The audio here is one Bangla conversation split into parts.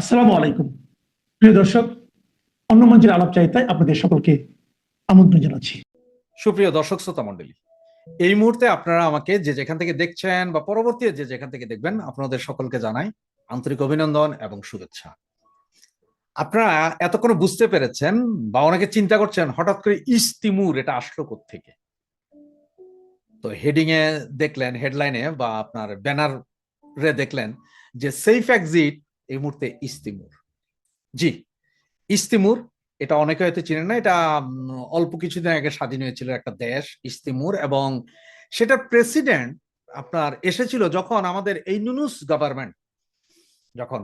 আসসালামু আলাইকুম। প্রিয় দর্শক, অন্য মঞ্চের আলাপ চাইতায় আপনাদের সকলকে আমন্ত্রণ জানাচ্ছি। সুপ্রিয় দর্শক, শ্রোতা মন্ডলী এই মুহূর্তে আপনারা আমাকে যে যেখান থেকে দেখছেন বা পরবর্তী যে যেখান থেকে দেখবেন, আপনাদের সকলকে জানাই আন্তরিক অভিনন্দন এবং শুভেচ্ছা। আপনারা এতক্ষণ বুঝতে পেরেছেন বা অনেকে চিন্তা করছেন, হঠাৎ করে ইস্তিমুর এটা আসলো থেকে তো হেডিং এ দেখলেন হেডলাইনে বা আপনার ব্যানার রে দেখলেন যে সেফ এক্সিট এই মুহূর্তে ইস্তিমুর। জি, ইস্তিমুর, এটা অনেকে হয়তো চিনেন না, এটা অল্প কিছুদিন আগে স্বাধীন হয়েছিল একটা দেশ, ইস্তিমুর, এবং সেটার প্রেসিডেন্ট আপনার এসেছিল যখন আমাদের এই নুনুস গভর্নমেন্ট, যখন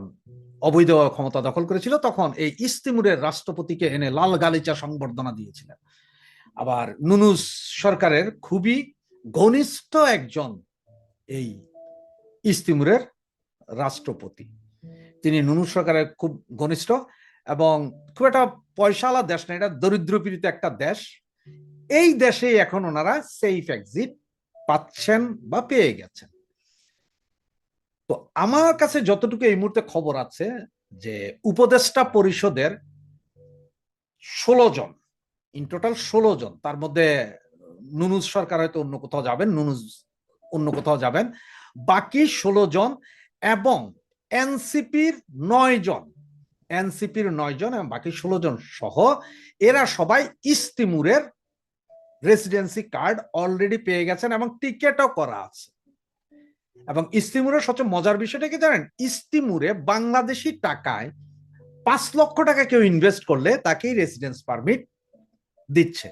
অবৈধ ক্ষমতা দখল করেছিল, তখন এই ইস্তিমুরের রাষ্ট্রপতিকে এনে লাল গালিচা সংবর্ধনা দিয়েছিলেন। আবার নুনুস সরকারের খুবই ঘনিষ্ঠ একজন এই ইস্তিমুরের রাষ্ট্রপতি। তিনি নুনুস সরকারের খুব ঘনিষ্ঠ এবং খুব একটা পয়সাওয়ালা দেশ না, এটা দরিদ্র পীড়িত একটা দেশ। এই দেশে এখন ওনারা সেফ এক্সিট পাচ্ছেন বা পেয়ে গেছেন। তো আমার কাছে যতটুকু এই মুহূর্তে খবর আছে যে উপদেষ্টা পরিষদের ষোলো জন ইন টোটাল ষোলো জন, তার মধ্যে নুনুজ সরকার হয়তো অন্য কোথাও যাবেন নুনুজ অন্য কোথাও যাবেন। বাকি ষোলো জন এবং এনসিপির নয় জন, এনসিপির নয় জন এবং বাকি ষোলো জন সহ এরা সবাই ইস্তিমুরের রেসিডেন্সি কার্ড অলরেডি পেয়ে গেছেন এবং টিকেটও করা আছে। এবং ইস্তিমুরের সবচেয়ে মজার বিষয়টা কি জানেন? ইস্তিমুরে বাংলাদেশি টাকায় পাঁচ লক্ষ টাকা কেউ ইনভেস্ট করলে তাকেই রেসিডেন্স পারমিট দিচ্ছে।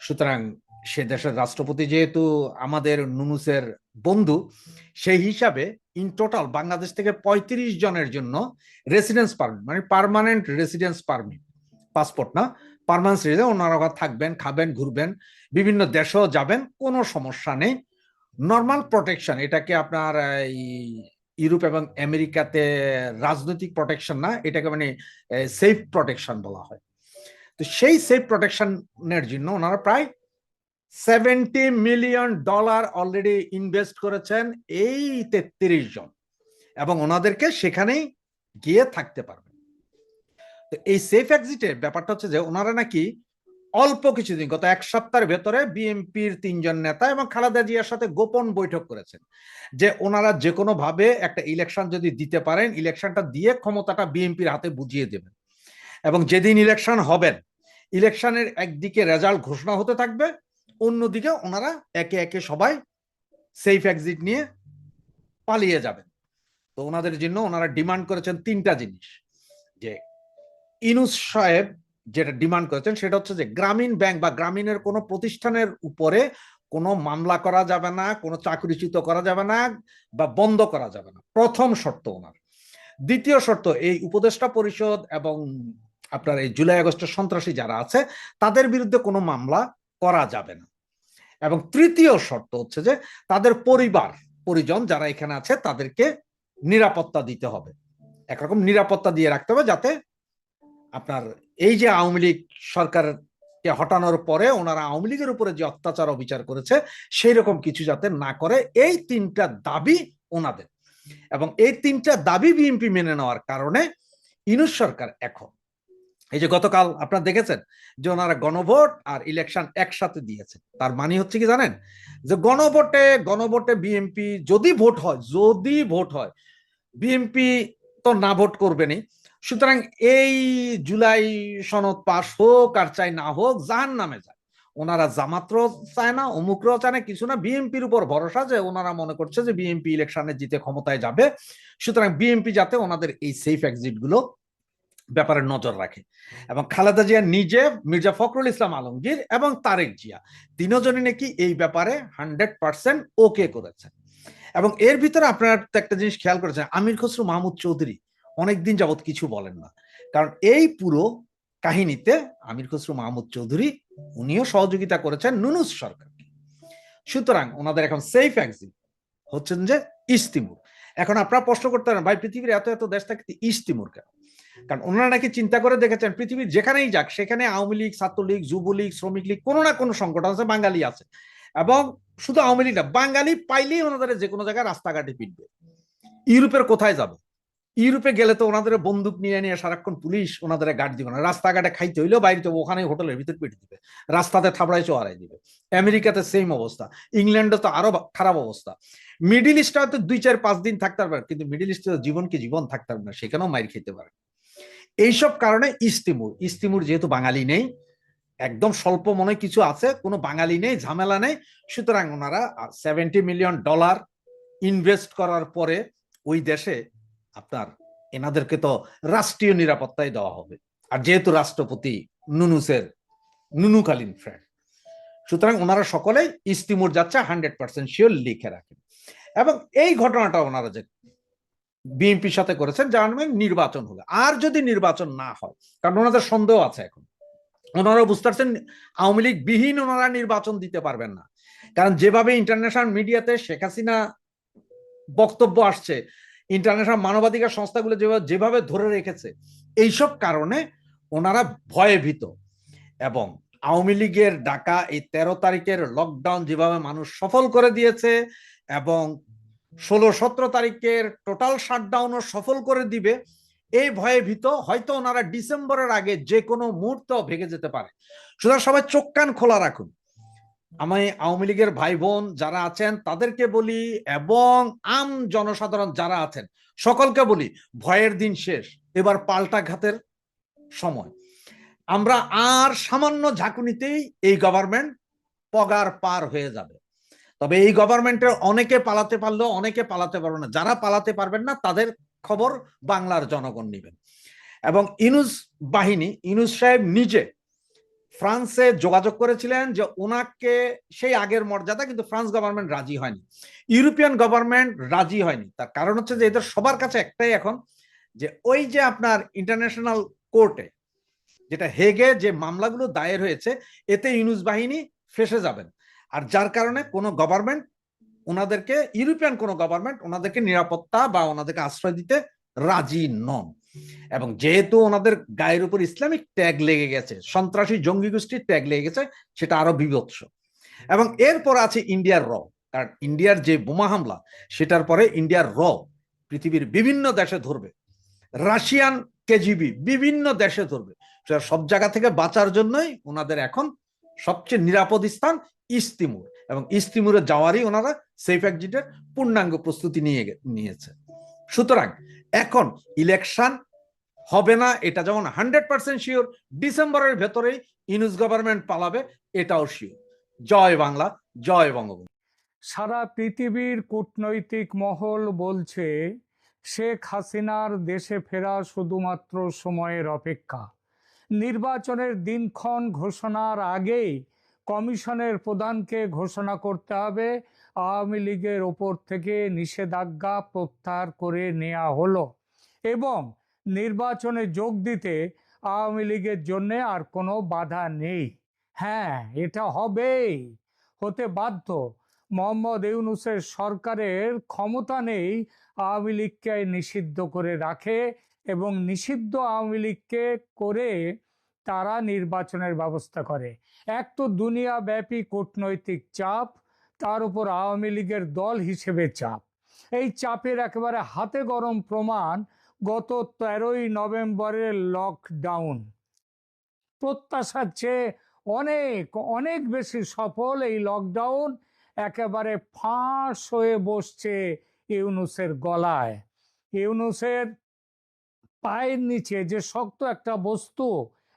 সুতরাং সে দেশের রাষ্ট্রপতি যেহেতু আমাদের নুনুসের বন্ধু, সেই হিসাবে ইন টোটাল বাংলাদেশ থেকে পঁয়ত্রিশ জনের জন্য রেসিডেন্স পারমিট মানে পার্মানেন্ট রেসিডেন্স পারমিট পাসপোর্ট না পারমানেন্ট রেসিডেন্স ওনারা থাকবেন, খাবেন, ঘুরবেন, বিভিন্ন দেশেও যাবেন, কোনো সমস্যা নেই। নর্মাল প্রোটেকশন এটাকে আপনার এই ইউরোপ এবং আমেরিকাতে রাজনৈতিক প্রোটেকশন না, এটাকে মানে সেফ প্রোটেকশন বলা হয়। তো সেই সেফ প্রোটেকশনের জন্য ওনারা প্রায় seventy million dollar already invest করেছেন এই তেত্রিশ জন। এবং ওনাদেরকে সেখানেই গিয়ে থাকতে পারবেন। তো এই সেফ এক্সিটের ব্যাপারটা হচ্ছে যে ওনারা নাকি অল্প কিছুদিন, গত এক সপ্তাহের ভেতরে বিএনপির তিনজন নেতা এবং খালেদা জিয়ার সাথে গোপন বৈঠক করেছেন, যে ওনারা যে কোনো ভাবে একটা ইলেকশন যদি দিতে পারেন ইলেকশনটা দিয়ে ক্ষমতাটা বিএনপির হাতে বুঝিয়ে দেবেন। এবং যেদিন ইলেকশন হবেন ইলেকশনের একদিকে রেজাল্ট ঘোষণা হতে থাকবে অন্যদিকে ওনারা একে একে সবাই সেফ এক্সিট নিয়ে পালিয়ে যাবেন। তো ওনাদের জন্য ওনারা ডিমান্ড করেছেন তিনটা জিনিস। যে ইনুস সাহেব যেটা ডিমান্ড করেছেন সেটা হচ্ছে যে গ্রামীণ ব্যাংক বা গ্রামীণের কোনো প্রতিষ্ঠানের উপরে কোনো মামলা করা যাবে না, কোনো চাকরিচ্যুত করা যাবে না বা বন্ধ করা যাবে না। প্রথম শর্ত ওনার। দ্বিতীয় শর্ত, এই উপদেষ্টা পরিষদ এবং আপনার এই জুলাই আগস্টের সন্ত্রাসী যারা আছে, তাদের বিরুদ্ধে কোনো মামলা করা যাবে না। এবং তৃতীয় শর্ত হচ্ছে যে তাদের পরিবার, পরিজন যারা এখানে আছে, তাদেরকে নিরাপত্তা দিতে হবে। একরকম নিরাপত্তা দিয়ে রাখতে হবে যাতে আপনার এই যে আওয়ামী লীগ সরকারকে হটানোর পরে ওনারা আওয়ামী লীগের উপরে যে অত্যাচার অবিচার করেছে, সেই রকম কিছু যাতে না করে, এই তিনটা দাবি ওনাদের। এবং এই তিনটা দাবি বিএনপি মেনে নেওয়ার কারণে ইনুস সরকার এখন এই যে গতকাল আপনারা দেখেছেন যে ওনারা গণভোট আর ইলেকশন একসাথে দিয়েছেন। তার মানে হচ্ছে কি জানেন? যে গণভোটে গণভোটে বিএনপি যদি ভোট হয়, যদি ভোট হয় বিএনপি তো না ভোট করবেনই। সুতরাং এই জুলাই সনদ পাস হোক আর চাই না হোক জাহান নামে যায়। ওনারা জামাত্র চায় না, অমুকরাও চায় না, কিছু না। বিএনপির উপর ভরসা যে ওনারা মনে করছে যে বিএনপি ইলেকশনে জিতে ক্ষমতায় যাবে। সুতরাং বিএনপি যাতে ওনাদের এই সেফ এক্সিটগুলো ব্যাপারে নজর রাখে। এবং খালেদা জিয়া নিজে মির্জা ফখরুল ইসলাম আলমগীর এবং তারেক জিয়া তিনজনই নাকি এই ব্যাপারে হান্ড্রেড পার্সেন্ট ওকে করেছেন এবং এর ভিতরে আপনারা একটা জিনিস খেয়াল করেছেন, আমির খসরু মাহমুদ চৌধুরী অনেকদিন যাবৎ কিছু বলেন না। কারণ এই পুরো কাহিনীতে আমির খসরু মাহমুদ চৌধুরী উনিও সহযোগিতা করেছেন নুনুস সরকারকে। সুতরাং ওনাদের এখন সেফ এক্সিট হচ্ছেন যে ইস্তিমুর। এখন আপনারা প্রশ্ন করতে পারেন, ভাই পৃথিবীর এত এত দেশ থাকতে ইস্তিমুর কেন? কারণ ওনারা নাকি চিন্তা করে দেখেছেন পৃথিবীর যেখানেই যাক, সেখানে আওয়ামী লীগ, ছাত্রলীগ, যুবলীগ, শ্রমিক লীগ, কোনো না কোনো সংগঠন আছে, বাঙালি আছে। এবং শুধু আওয়ামী লীগ না, বাঙালি পাইলেই ওনাদের যে কোনো জায়গায় রাস্তাঘাটে পিটবে। ইউরোপের কোথায় যাবে? ইউরোপে গেলে তো ওনাদের বন্দুক নিয়ে নিয়ে সারাক্ষণ পুলিশ ওনাদের গার্ড দিবে না। রাস্তাঘাটে খাইতে হইলেও বাইরে তো ওখানে হোটেলের ভিতর পেটে দিবে। রাস্তাতে থাবড়াই চোয়ারাই দিবে। আমেরিকাতে সেম অবস্থা। ইংল্যান্ডে তো আরও খারাপ অবস্থা। মিডিল ইস্টে হয়তো দুই, চার, পাঁচ দিন থাকতে পারবে কিন্তু মিডিল ইস্টে জীবন কি জীবন থাকতে পারবে না, সেখানেও মাইর খেতে পারে এইসব কারণে ইস্তিমুর। ইস্তিমুর যেহেতু বাঙালি নেই, একদম স্বল্প মনে কিছু আছে, কোনো বাঙালি নেই, ঝামেলা নেই। সুতরাং ওনারা সেভেন্টি মিলিয়ন ডলার ইনভেস্ট করার পরে ওই দেশে আপনার এনাদেরকে তো রাষ্ট্রীয় নিরাপত্তাই দেওয়া হবে। আর যেহেতু রাষ্ট্রপতি নুনুসের নুনুকালীন ফ্রেন্ড সুতরাং ওনারা সকলেই ইস্তিমুর যাচ্ছে হান্ড্রেড পার্সেন্ট শিওর লিখে রাখেন। এবং এই ঘটনাটা ওনারা যে বিএনপির সাথে করেছেন, যার মানে নির্বাচন হবে আর যদি নির্বাচন না হয়, কারণ ওনাদের সন্দেহ আছে এখন। ওনারা বুঝতে পারছেন, আওয়ামী লীগ বিহীন ওনারা নির্বাচন দিতে পারবেন না। কারণ যেভাবে ইন্টারন্যাশনাল মিডিয়াতে শেখ হাসিনা বক্তব্য আসছে ইন্টারন্যাশনাল মানবাধিকার সংস্থাগুলো যেভাবে যেভাবে ধরে রেখেছে, এইসব কারণে ওনারা ভয়ে ভীত এবং আওয়ামী লীগের ডাকা এই তেরো তারিখের লকডাউন যেভাবে মানুষ সফল করে দিয়েছে, এবং ষোলো সতেরো তারিখের টোটাল শাটডাউনও সফল করে দিবে। এই ভয়ে ভীত হয়তো ওনারা ডিসেম্বরের আগে যে কোনো মুহূর্ত ভেঙে যেতে পারে। সুতরাং সবাই চোখ কান খোলা রাখুন। আমি আওয়ামী লীগের ভাই বোন যারা আছেন, তাদেরকে বলি এবং আম জনসাধারণ যারা আছেন, সকলকে বলি ভয়ের দিন শেষ। এবার পাল্টা ঘাতের সময়। আমরা আর সামান্য ঝাঁকুনিতেই এই গভর্নমেন্ট পগার পার হয়ে যাবে। তবে এই গভর্নমেন্টের অনেকে পালাতে পারলেও অনেকে পালাতে পারবে না। যারা পালাতে পারবেন না, তাদের খবর বাংলার জনগণ নেবেন। এবং ইনুস বাহিনী, ইনুস সাহেব নিজে ফ্রান্সে যোগাযোগ করেছিলেন যে ওনাকে সেই আগের মর্যাদা, কিন্তু ফ্রান্স গভর্নমেন্ট রাজি হয়নি। ইউরোপিয়ান গভর্নমেন্ট রাজি হয়নি। তার কারণ হচ্ছে যে এদের সবার কাছে একটাই এখন, যে ওই যে আপনার ইন্টারন্যাশনাল কোর্টে যেটা হেগে যে মামলাগুলো দায়ের হয়েছে, এতে ইউনুস বাহিনী ফেসে যাবেন। আর যার কারণে কোনো গভর্নমেন্ট ওনাদেরকে, ইউরোপিয়ান কোনো গভর্নমেন্ট ওনাদেরকে নিরাপত্তা বা ওনাদেরকে আশ্রয় দিতে রাজি নন। এবং যেহেতু ওনাদের গায়ের উপর ইসলামিক ট্যাগ লেগে গেছে, সন্ত্রাসী জঙ্গি গোষ্ঠীর ট্যাগ লেগে গেছে, সেটা আরও বিভৎস। এবং এরপর আছে ইন্ডিয়ার র। কারণ ইন্ডিয়ার যে বোমা হামলা, সেটার পরে ইন্ডিয়ার র পৃথিবীর বিভিন্ন দেশে ধরবে। রাশিয়ান কেজিবি বিভিন্ন দেশে ধরবে। সব জায়গা থেকে বাঁচার জন্যই ওনাদের এখন সবচেয়ে নিরাপদ স্থান ইস্তিমুর। এবং ইস্তিমুরে যাওয়ারই ওনারা সেফ এক্সিটের পূর্ণাঙ্গ প্রস্তুতি নিয়ে নিয়েছে। সুতরাং এখন ইলেকশন হবে না, এটা যেমন হান্ড্রেড পার্সেন্ট শিওর ডিসেম্বরের ভেতরেই ইনুস গভর্নমেন্ট পালাবে, এটাও শিওর জয় বাংলা, জয় বঙ্গবন্ধু। সারা পৃথিবীর কূটনৈতিক মহল বলছে, শেখ হাসিনার দেশে ফেরা শুধুমাত্র সময়ের অপেক্ষা। নির্বাচনের দিনক্ষণ ঘোষণার আগেই কমিশনের প্রধানকে ঘোষণা করতে হবে। আওয়ামী লীগের ওপর থেকে নিষেধাজ্ঞা প্রত্যাহার করে নেওয়া হলো এবং নির্বাচনে যোগ দিতে আওয়ামী লীগের জন্যে আর কোনো বাধা নেই। হ্যাঁ এটা হবেই। হতে বাধ্য, মোহাম্মদ ইউনুসের সরকারের ক্ষমতা নেই আওয়ামী লীগকে নিষিদ্ধ করে রাখে এবং নিষিদ্ধ আওয়ামী লীগকে করে তারা নির্বাচনের ব্যবস্থা করে। এক তো দুনিয়াব্যাপী কূটনৈতিক চাপ, তার উপর আওয়ামী লীগের দল হিসেবে চাপ। এই চাপের একেবারে হাতে গরম প্রমাণ গত তেরোই নভেম্বরের লকডাউন প্রত্যাশার চেয়ে অনেক অনেক বেশি সফল এই লকডাউন একেবারে ফাঁস হয়ে বসছে ইউনুসের গলায়। ইউনুসের পায়ের নিচে যে শক্ত একটা বস্তু,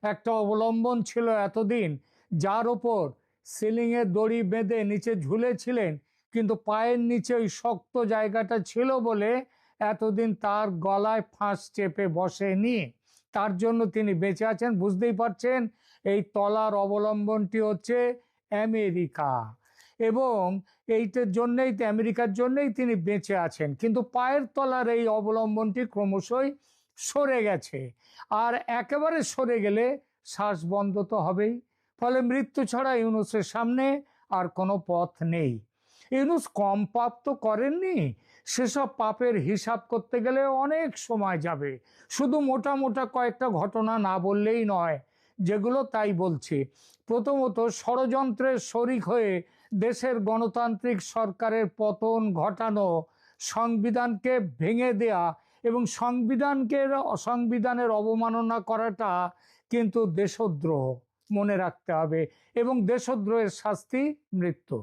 একটা অবলম্বন ছিল এতদিন, যার ওপর সিলিংয়ে দড়ি বেঁধে নিচে ঝুলেছিলেন, কিন্তু পায়ের নিচে ওই শক্ত জায়গাটা ছিল বলে এতদিন তার গলায় ফাঁস চেপে বসেনি। তার জন্য তিনি বেঁচে আছেন, বুঝতেই পারছেন? এই তলার অবলম্বনটি হচ্ছে আমেরিকা। এবং এইটার জন্যই, আমেরিকার জন্যই তিনি বেঁচে আছেন। কিন্তু পায়ের তলার এই অবলম্বনটি ক্রমশই সরে গেছে। আর একেবারে সরে গেলে শ্বাস বন্ধ তো হবেই। ফলে মৃত্যু ছাড়া ইউনুসের সামনে আর কোনো পথ নেই। ইউনুস কম পাপ তো করেননি, সেসব পাপের হিসাব করতে গেলে অনেক সময় যাবে। শুধু মোটা মোটা কয়েকটা ঘটনা না বললেই নয়, যেগুলো তাই বলছি। প্রথমত, ষড়যন্ত্রের শরিক হয়ে দেশের গণতান্ত্রিক সরকারের পতন ঘটানো সংবিধানকে ভেঙে দেয়া এবং সংবিধানকে সংবিধানের অবমাননা করাটা কিন্তু দেশদ্রোহ, মনে রাখতে হবে। এবং দেশদ্রোহের শাস্তি মৃত্যু,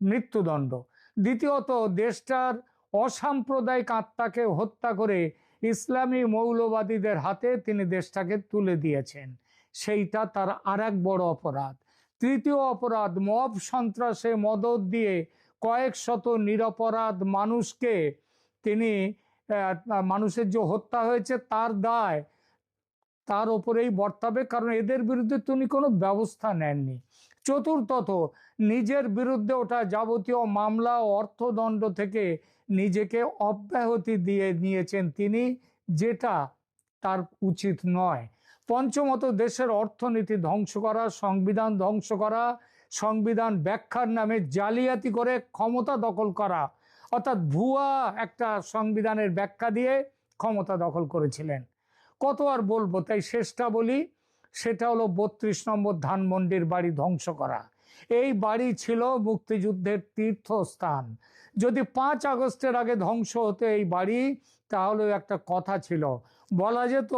মৃত্যুদণ্ড। দ্বিতীয়ত, দেশটার অসাম্প্রদায়িক আত্মাকে হত্যা করে ইসলামী মৌলবাদীদের হাতে তিনি দেশটাকে তুলে দিয়েছেন। সেইটা তার আর বড় অপরাধ। তৃতীয় অপরাধ, মব সন্ত্রাসে মদত দিয়ে কয়েক শত নিরপরাধ মানুষকে তিনি মানুষের যে হত্যা হয়েছে তার দায় তার ওপরেই বর্তাবে, কারণ এদের বিরুদ্ধে তিনি কোনো ব্যবস্থা নেননি। চতুর্থত, নিজের বিরুদ্ধে ওটা যাবতীয় মামলা ও অর্থদণ্ড থেকে নিজেকে অব্যাহতি দিয়ে নিয়েছেন তিনি, যেটা তার উচিত নয়। পঞ্চমত, দেশের অর্থনীতি ধ্বংস করা, সংবিধান ধ্বংস করা, সংবিধান ব্যাখ্যার নামে জালিয়াতি করে ক্ষমতা দখল করা অর্থাৎ ভুয়া একটা সংবিধানের ব্যাখ্যা দিয়ে ক্ষমতা দখল করেছিলেন। কত আর বলব, তাই শেষটা বলি, সেটা হলো বত্রিশ নম্বর ধানমন্ডির বাড়ি ধ্বংস করা। এই বাড়ি ছিল মুক্তিযুদ্ধের তীর্থস্থান। যদি পাঁচ আগস্টের আগে ধ্বংস হতো এই বাড়ি তাহলে একটা কথা ছিল, বলা যেত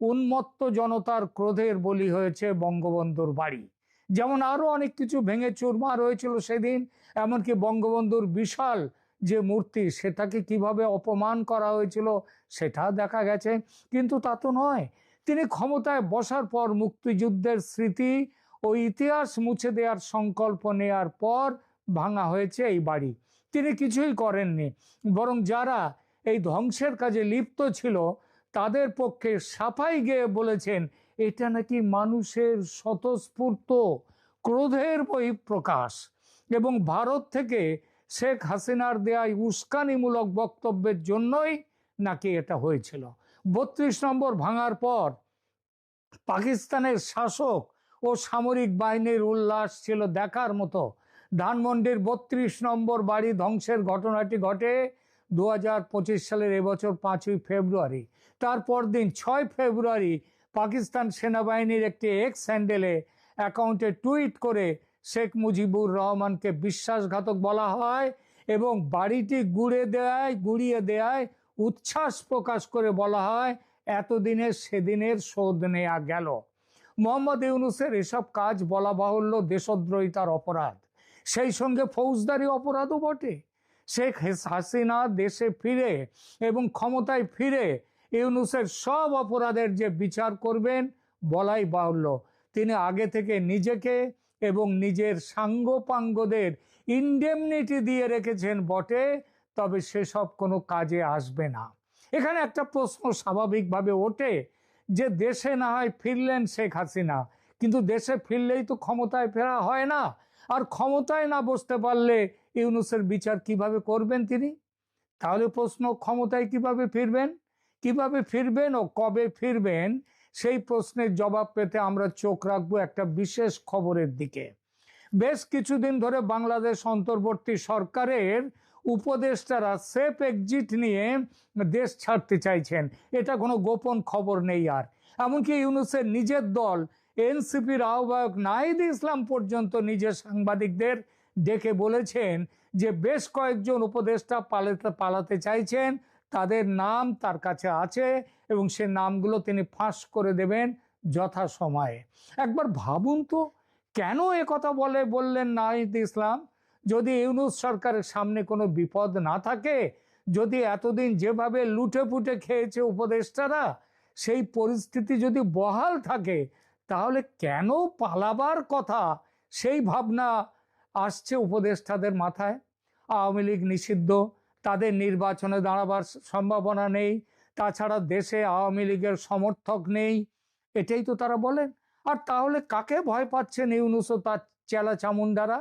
উন্মত্ত জনতার ক্রোধের বলি হয়েছে বঙ্গবন্ধুর বাড়ি। যেমন আরও অনেক কিছু ভেঙে চুরমার হয়েছিল সেদিন, এমনকি বঙ্গবন্ধুর বিশাল যে মূর্তি সেটাকে কীভাবে অপমান করা হয়েছিল সেটা দেখা গেছে। কিন্তু তা তো নয়। তিনি ক্ষমতায় বসার পর মুক্তিযুদ্ধের স্মৃতি ও ইতিহাস মুছে দেওয়ার সংকল্প নেয়ার পর ভাঙা হয়েছে এই বাড়ি। তিনি কিছুই করেননি। বরং যারা এই ধ্বংসের কাজে লিপ্ত ছিল, তাদের পক্ষে সাফাই গিয়ে বলেছেন, এটা নাকি মানুষের স্বতঃস্ফূর্ত, ক্রোধের বহিঃপ্রকাশ। এবং ভারত থেকে শেখ হাসিনার দেয়ায় উস্কানিমূলক বক্তব্যের জন্যই নাকি এটা হয়েছিল। বত্রিশ নম্বর ভাঙার পর পাকিস্তানের শাসক ও সামরিক বাহিনীর উল্লাস ছিল দেখার মতো। ধানমন্ডির বত্রিশ নম্বর বাড়ি ধ্বংসের ঘটনাটি ঘটে দু হাজার পঁচিশ সালের এবছর পাঁচই ফেব্রুয়ারি। তারপর দিন ছয় ফেব্রুয়ারি পাকিস্তান সেনাবাহিনীর একটি এক্স হ্যান্ডেলে অ্যাকাউন্টে টুইট করে শেখ মুজিবুর রহমানকে বিশ্বাসঘাতক বলা হয় এবং বাড়িটি গুড়ে দেয়, গুড়িয়ে দেয়, উচ্ছ্বাস প্রকাশ করে বলা হয় এতদিনের সেদিনের শোধ নেওয়া গেল। মোহাম্মদ ইউনুসের এসব কাজ বলা বাহুল্য দেশদ্রোহিতার অপরাধ। সেই সঙ্গে ফৌজদারি অপরাধও বটে। শেখ হাসিনা দেশে ফিরে এবং ক্ষমতায় ফিরে ইউনুসের সব অপরাধের যে বিচার করবেন বলাই বাহুল্য। তিনি আগে থেকে নিজেকে এবং নিজের সাঙ্গপাঙ্গদের ইন্ডেমনিটি দিয়ে রেখেছেন বটে, তবে সেসব কোনো কাজে আসবে না। এখানে একটা প্রশ্ন স্বাভাবিকভাবে ওঠে যে দেশে না হয় ফিরলেন শেখ হাসিনা, কিন্তু দেশে ফিরলেই তো ক্ষমতায় ফেরা হয় না। আর ক্ষমতায় না বসতে পারলে ইউনুসের বিচার কীভাবে করবেন তিনি? তাহলে প্রশ্ন, ক্ষমতায় কীভাবে ফিরবেন? কীভাবে ফিরবেন ও কবে ফিরবেন? সেই প্রশ্নের জবাব পেতে আমরা চোখ রাখব একটা বিশেষ খবরের দিকে। বেশ কিছুদিন ধরে বাংলাদেশ অন্তর্বর্তী সরকারের উপদেষ্টারা সেফ এক্সিট নিয়ে দেশ ছাড়তে চাইছেন। এটা কোনো গোপন খবর নেই আর। এমনকি ইউনুসের নিজের দল, এনসিপির আহ্বায়ক নাহিদ ইসলাম পর্যন্ত নিজের সাংবাদিকদের ডেকে বলেছেন যে বেশ কয়েকজন উপদেষ্টা পালাতে পালাতে চাইছেন, তাদের নাম তার কাছে আছে এবং সে নামগুলো তিনি ফাঁস করে দেবেন যথাসময়ে। একবার ভাবুন তো, কেন এ কথা বলে, বললেন নাহিদ ইসলাম? যদি ইউনুস সরকারের সামনে কোনো বিপদ না থাকে, যদি এতদিন যেভাবে লুটে পুটে খেয়েছে উপদেষ্টারা, সেই পরিস্থিতি যদি বহাল থাকে, তাহলে কেন পালাবার কথা? সেই ভাবনা আসছে উপদেষ্টাদের মাথায়। আওয়ামী লীগ নিষিদ্ধ, তাদের নির্বাচনে দাঁড়াবার সম্ভাবনা নেই তাছাড়া দেশে আওয়ামী লীগের সমর্থক নেই। এটাই তো তারা বলেন। আর তাহলে কাকে ভয় পাচ্ছেন ইউনুস ও তার চেলা চামুন্ডারা?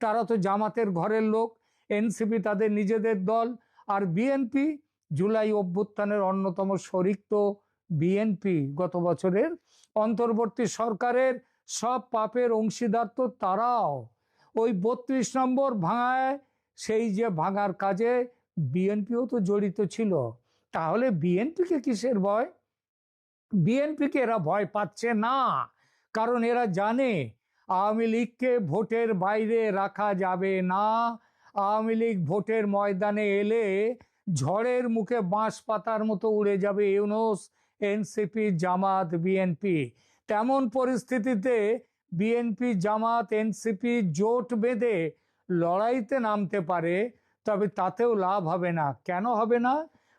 তারা তো জামাতের ঘরের লোক। এনসিপি তাদের নিজেদের দল। আর বিএনপি জুলাই অভ্যুত্থানের অন্যতম শরিক তো বিএনপি গত বছরের। অন্তর্বর্তী সরকারের সব পাপের অংশীদার তো তারাও। ওই বত্রিশ নম্বর ভাঙায় সেই যে ভাঙার কাজে বিএনপিও তো জড়িত ছিল। তাহলে বিএনপিকে কিসের ভয়? বিএনপিকে এরা ভয় পাচ্ছে না। কারণ এরা জানে, আওয়ামী লীগকে ভোটের বাইরে রাখা যাবে না। আওয়ামী লীগ ভোটের ময়দানে এলে ঝড়ের মুখে বাঁশ পাতার মতো উড়ে যাবে ইউনুস, এনসিপি, জামাত, বিএনপি। তেমন পরিস্থিতিতে বিএনপি, জামাত, এনসিপি জোট বেঁধে লড়াইতে নামতে পারে, তবে তাতেও লাভ হবে না। কেন হবে না?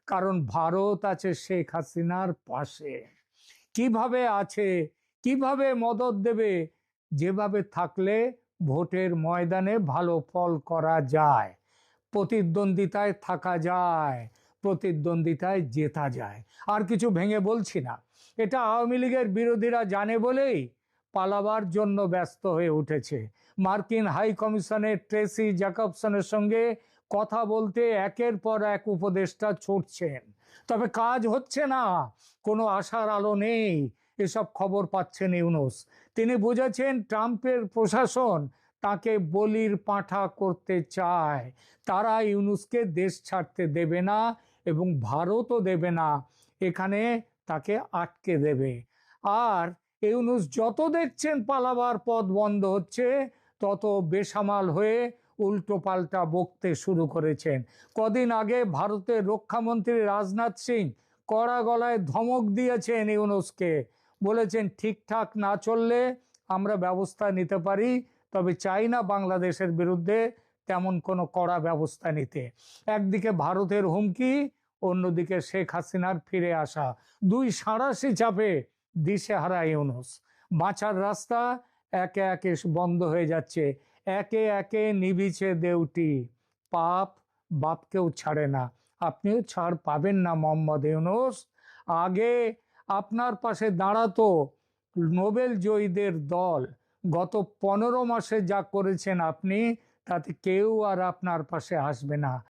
কারণ ভারত আছে শেখ হাসিনার পাশে। কীভাবে আছে, কীভাবে মদত দেবে, যেভাবে থাকলে ভোটের ময়দানে ভালো ফল করা যায়, প্রতিদ্বন্দ্বিতায় থাকা যায়, প্রতিদ্বন্দ্বিতায় জেতা যায়। আর কিছু ভেঙে বলছি না। এটা আওয়ামী লীগের বিরোধীরা জানে বলেই পালাবার জন্য ব্যস্ত হয়ে উঠেছে। মার্কিন হাই কমিশনের ট্রেসি জ্যাকবসনের সঙ্গে কথা বলতে একের পর এক উপদেষ্টা ছুটছেন। তবে কাজ হচ্ছে না, কোনো আশার আলো নেই, এসব খবর পাচ্ছেন ইউনুস। তিনি বুঝেছেন ট্রাম্পের প্রশাসন তাকে বলির পাঁঠা করতে চায়। তারা ইউনুসকে দেশ ছাড়তে দেবে না এবং ভারতও দেবে না, এখানে তাকে আটকে দেবে। আর ইউনুস যত দেখছেন পালাবার পথ বন্ধ হচ্ছে, তত বেসামাল হয়ে উল্টো পাল্টা বকতে শুরু করেছেন। কদিন আগে ভারতের রক্ষামন্ত্রী রাজনাথ সিং কড়া গলায় ধমক দিয়েছেন ইউনুসকে। বলেছেন, ঠিকঠাক না চললে আমরা ব্যবস্থা নিতে পারি, তবে চাই না বাংলাদেশের বিরুদ্ধে তেমন কোনো কড়া ব্যবস্থা নিতে। একদিকে ভারতের হুমকি, অন্যদিকে শেখ হাসিনার ফিরে আসা। দুই সাঁড়াশি চাপে দিশেহারা ইউনুস। বাঁচার রাস্তা একে একে বন্ধ হয়ে যাচ্ছে। একে একে নিবিছে দেউটি। পাপ বাপকেও ছাড়ে না। আপনিও ছাড় পাবেন না, মোহাম্মদ ইউনুস। আগে আপনার পাশে দাঁড়াতো নোবেল জয়ীদের দল। গত পনেরো মাসে যা করেছেন আপনি, তাতে কেউ আর আপনার পাশে আসবে না।